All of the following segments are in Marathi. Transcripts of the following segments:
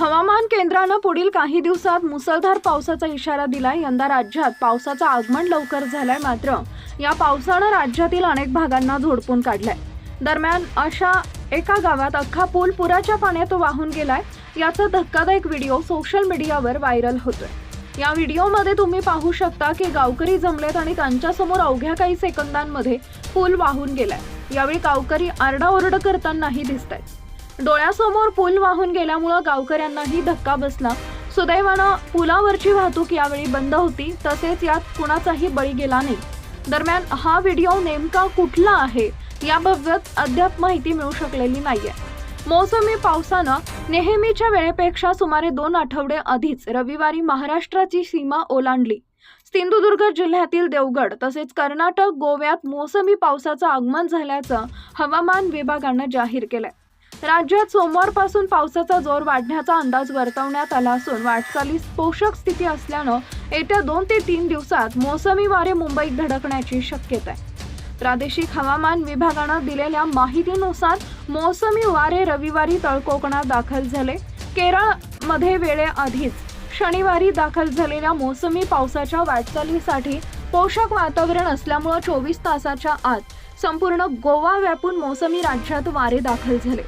हवामान केंद्रानं पुढील काही दिवसात मुसळधार पावसाचा इशारा दिलाय. यंदा राज्यात पावसाचं आगमन लवकर झालंय मात्र या पावसानं राज्यातील अनेक भागांना झोडपून काढलंय. दरम्यान अशा एका गावात अख्खा पूल पुराच्या पाण्यात वाहून गेलाय. याचा धक्कादायक व्हिडिओ सोशल मीडियावर व्हायरल होतोय. या व्हिडिओमध्ये तुम्ही पाहू शकता की गावकरी जमलेत आणि त्यांच्यासमोर अवघ्या काही सेकंदांमध्ये पूल वाहून गेलाय. यावेळी गावकरी आरडाओरड करतानाही दिसत आहेत डोळ्यासमोर पूल वाहून गेल्यामुळं गावकऱ्यांनाही धक्का बसला. सुदैवानं पुलावरची वाहतूक यावेळी बंद होती तसेच यात कुणाचाही बळी गेला नाही. दरम्यान हा व्हिडिओ नेमका कुठला आहे याबाबत अद्याप माहिती मिळू शकलेली नाहीये. मोसमी पावसानं नेहमीच्या वेळेपेक्षा सुमारे दोन आठवडे आधीच रविवारी महाराष्ट्राची सीमा ओलांडली. सिंधुदुर्ग जिल्ह्यातील देवगड तसेच कर्नाटक गोव्यात मोसमी पावसाचं आगमन झाल्याचं हवामान विभागानं जाहीर केलंय. राज्यात सोमवारपासून पावसाचा जोर वाढण्याचा अंदाज वर्तवण्यात आला असून वाटचालीस पोषक स्थिती असल्यानं येत्या दोन ते तीन दिवसात मोसमी वारे मुंबईत धडकण्याची शक्यता आहे. प्रादेशिक हवामान विभागानं दिलेल्या माहितीनुसार मोसमी वारे रविवारी तळकोकणात दाखल झाले. केरळमध्ये वेळेआधीच शनिवारी दाखल झालेल्या मोसमी पावसाच्या वाटचालीसाठी पोषक वातावरण असल्यामुळं चोवीस तासाच्या आत संपूर्ण गोवा व्यापून मोसमी राज्यात वारे दाखल झाले.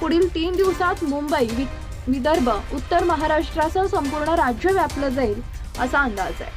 पुढील तीन दिवसात मुंबई वि- विदर्भ उत्तर महाराष्ट्रासह संपूर्ण राज्य व्यापलं जाईल असा अंदाज आहे.